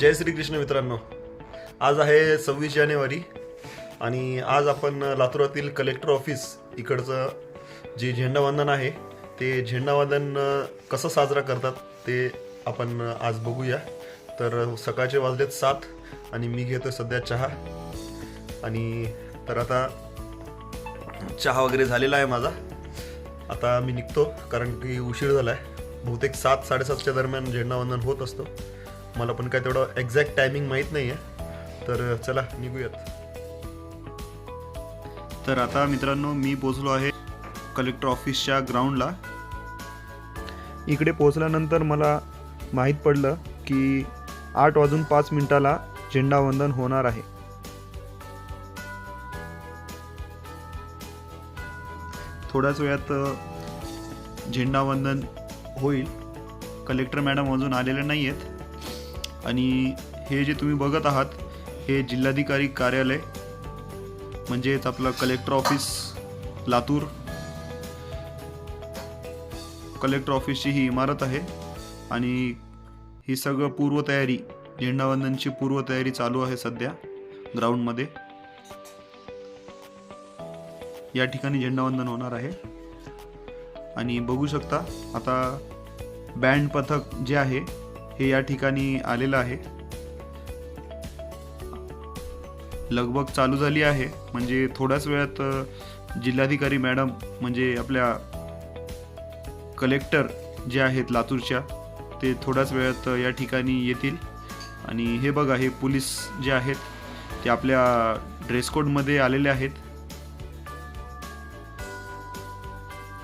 जय श्रीकृष्ण मित्रांनो. आज आहे सव्वीस जानेवारी आणि आज आपण लातूरातील कलेक्टर ऑफिस इकडचं जे झेंडावंदन आहे ते झेंडावंदन कसं साजरा करतात ते आपण आज बघूया. तर सकाळचे वाजलेत सात आणि मी घेतो सध्या चहा. आणि तर आता चहा वगैरे झालेला आहे माझा. आता मी निघतो कारण की उशीर झाला आहे बहुतेक सात साडेसातच्या दरम्यान झेंडावंदन होत असतो. मला पण काय तेवढं एक्झॅक्ट टायमिंग माहीत नाही आहे तर चला निघूयात. तर आता मित्रांनो मी पोचलो आहे कलेक्टर ऑफिसच्या ग्राउंडला इकडे पोचल्यानंतर मला माहीत पडलं की आठ वाजून पाच मिनिटाला झेंडावंदन होणार आहे. थोड्याच वेळात झेंडावंदन होईल. कलेक्टर मॅडम अजून आलेले नाही आहेत आणि हे जे तुम्ही बघत आहात हे जिल्हाधिकारी कार्यालय म्हणजेच आपलं कलेक्टर ऑफिस लातूर. कलेक्टर ऑफिसची ही इमारत आहे आणि ही सगळं पूर्वतयारी झेंडावंदनची पूर्वतयारी चालू आहे सध्या ग्राउंडमध्ये या ठिकाणी झेंडावंदन होणार आहे. आणि बघू शकता आता बँड पथक जे आहे हे या ठिकाणी आलेलं आहे. लगबग चालू झाली आहे. म्हणजे थोड्याच वेळात जिल्हाधिकारी मॅडम म्हणजे आपल्या कलेक्टर जे आहेत लातूरच्या ते थोड्याच वेळात या ठिकाणी येतील. आणि हे बघा हे पोलीस जे आहेत ते आपल्या ड्रेस कोडमध्ये आलेले आहेत.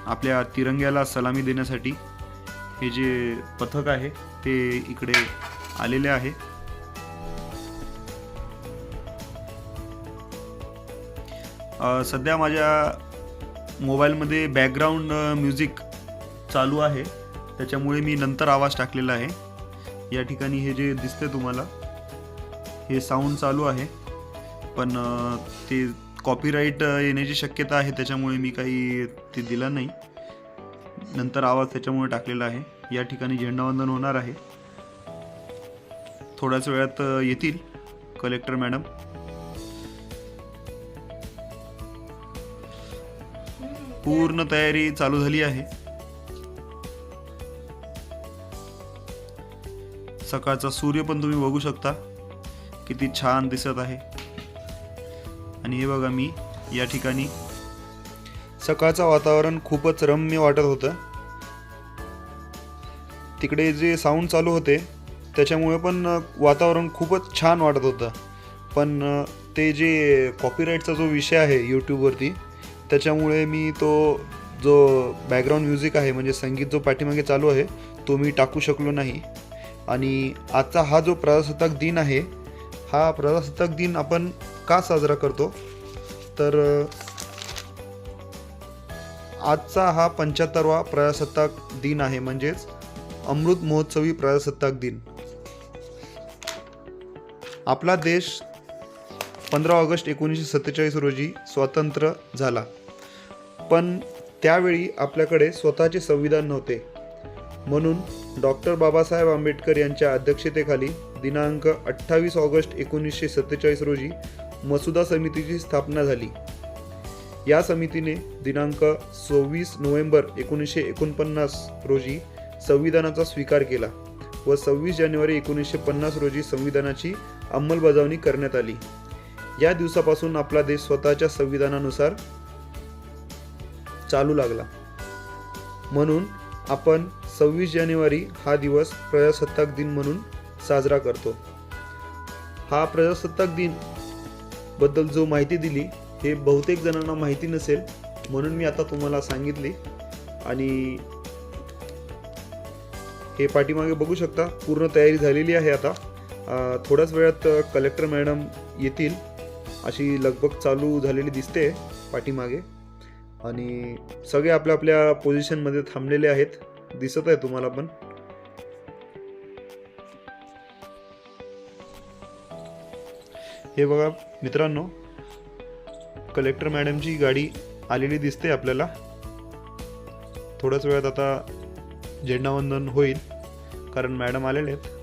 आपल्या तिरंग्याला सलामी देण्यासाठी. हे जे पथक आहे ते इकडे आलेले आहे. सध्या माझ्या मोबाईलमध्ये बॅकग्राऊंड म्युझिक चालू आहे. त्याच्यामुळे मी नंतर आवाज टाकलेला आहे. या ठिकाणी हे जे दिसते तुम्हाला हे साऊंड चालू आहे. पण ते कॉपीराईट येण्याची शक्यता आहे त्याच्यामुळे मी काही ते दिलं नाही. नंतर आवाज त्याच्यामुळे टाकलेला आहे. या ठिकाणी झेंडावंदन होणार आहे. थोड्याच वेळात येतील कलेक्टर मॅडम. पूर्ण तयारी चालू झाली आहे. सकाळचा सूर्य पण तुम्ही बघू शकता. किती छान दिसत आहे. आणि हे बघा मी या ठिकाणी. सकाळचं वातावरण खूपच रम्य वाटत होतं. तिकडे जे साऊंड चालू होते त्याच्यामुळे पण वातावरण खूपच छान वाटत होतं. पण ते जे कॉपीराईटचा जो विषय आहे यूट्यूबवरती त्याच्यामुळे मी तो जो बॅकग्राऊंड म्युझिक आहे म्हणजे संगीत जो पाठीमागे चालू आहे तो मी टाकू शकलो नाही. आणि आजचा हा जो प्रजासत्ताक दिन आहे हा प्रजासत्ताक दिन आपण का साजरा करतो? तर आजचा हा पंच्याहत्तरवा प्रजासत्ताक दिन आहे म्हणजेच अमृत महोत्सवी प्रजासत्ताक दिन. आपला देश पंधरा ऑगस्ट एकोणीसशे सत्तेचाळीस रोजी स्वतंत्र झाला. पण त्यावेळी आपल्याकडे स्वतःचे संविधान नव्हते. म्हणून डॉक्टर बाबासाहेब आंबेडकर यांच्या अध्यक्षतेखाली दिनांक अठ्ठावीस ऑगस्ट एकोणीसशे सत्तेचाळीस रोजी मसुदा समितीची स्थापना झाली. या समितीने दिनांक सव्वीस नोव्हेंबर एकोणीसशे एकोणपन्नास रोजी संविधानाचा स्वीकार केला व सव्वीस जानेवारी एकोणीसशे पन्नास रोजी संविधानाची अंमलबजावणी करण्यात आली. या दिवसापासून आपला देश स्वतःच्या संविधानानुसार चालू लागला. म्हणून आपण सव्वीस जानेवारी हा दिवस प्रजासत्ताक दिन म्हणून साजरा करतो. हा प्रजासत्ताक दिनबद्दल जो माहिती दिली हे बहुतेक जणांना माहिती नसेल म्हणून मी आता तुम्हाला सांगितली आणि हे पाठीमागे बघू शकता पूर्ण तयारी झालेली आहे आता. थोड्याच वेळात कलेक्टर मॅडम येतील. अशी लगबग चालू झालेली दिसते पाठीमागे. आणि सगळे आपल्या आपल्या पोझिशनमध्ये थांबलेले आहेत. दिसत आहे तुम्हाला पण. हे बघा मित्रांनो कलेक्टर मॅडमची गाडी आलेली दिसते आपल्याला. थोड्याच वेळात आता झेंडावंदन होईल. कारण मॅडम आलेले आहेत.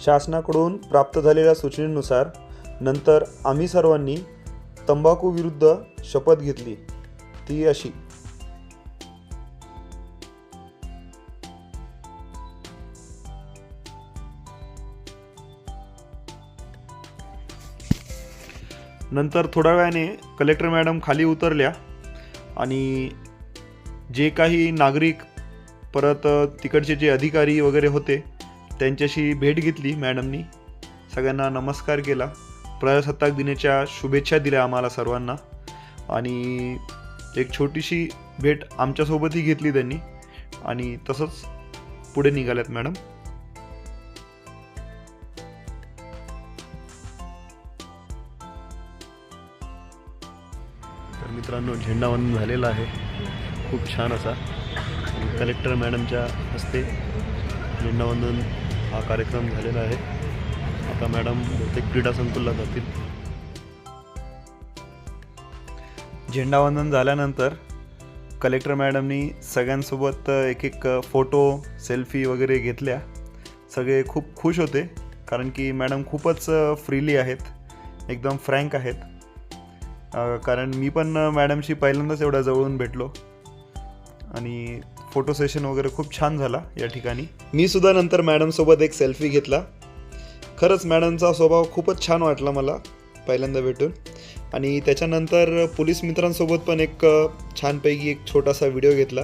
शासनाकडून प्राप्त झालेल्या सूचनेनुसार नंतर आम्ही सर्वांनी तंबाखू विरुद्ध शपथ घेतली. ती अशी. नंतर थोड्या वेळाने कलेक्टर मॅडम खाली उतरल्या आणि जे काही नागरिक परत तिकडचे जे अधिकारी वगैरे होते त्यांच्याशी भेट घेतली मॅडमनी. सगळ्यांना नमस्कार केला. प्रजासत्ताक दिनाच्या शुभेच्छा दिल्या आम्हाला सर्वांना. आणि एक छोटीशी भेट आमच्यासोबतही घेतली त्यांनी. आणि तसंच पुढे निघाल्यात मॅडम. तर मित्रांनो झेंडावंदन झालेलं आहे. खूप छान असा. कलेक्टर मॅडमच्या हस्ते झेंडावंदन हा कार्यक्रम झालेला आहे. आता मॅडम बहुतेक क्रीडा संकुलला जातील. झेंडावंदन झाल्यानंतर कलेक्टर मॅडमनी सगळ्यांसोबत एक एक फोटो सेल्फी वगैरे घेतल्या. सगळे खूप खुश होते कारण की मॅडम खूपच फ्रीली आहेत. एकदम फ्रँक आहेत. कारण मी पण मॅडमशी पहिल्यांदाच एवढ्या जवळून भेटलो. आणि फोटो सेशन वगैरे खूप छान झाला या ठिकाणी. मी सुद्धा नंतर मॅडमसोबत एक सेल्फी घेतला. खरंच मॅडमचा स्वभाव खूपच छान वाटला मला पहिल्यांदा भेटून. आणि त्याच्यानंतर पोलीस मित्रांसोबत पण एक छानपैकी एक छोटासा व्हिडिओ घेतला.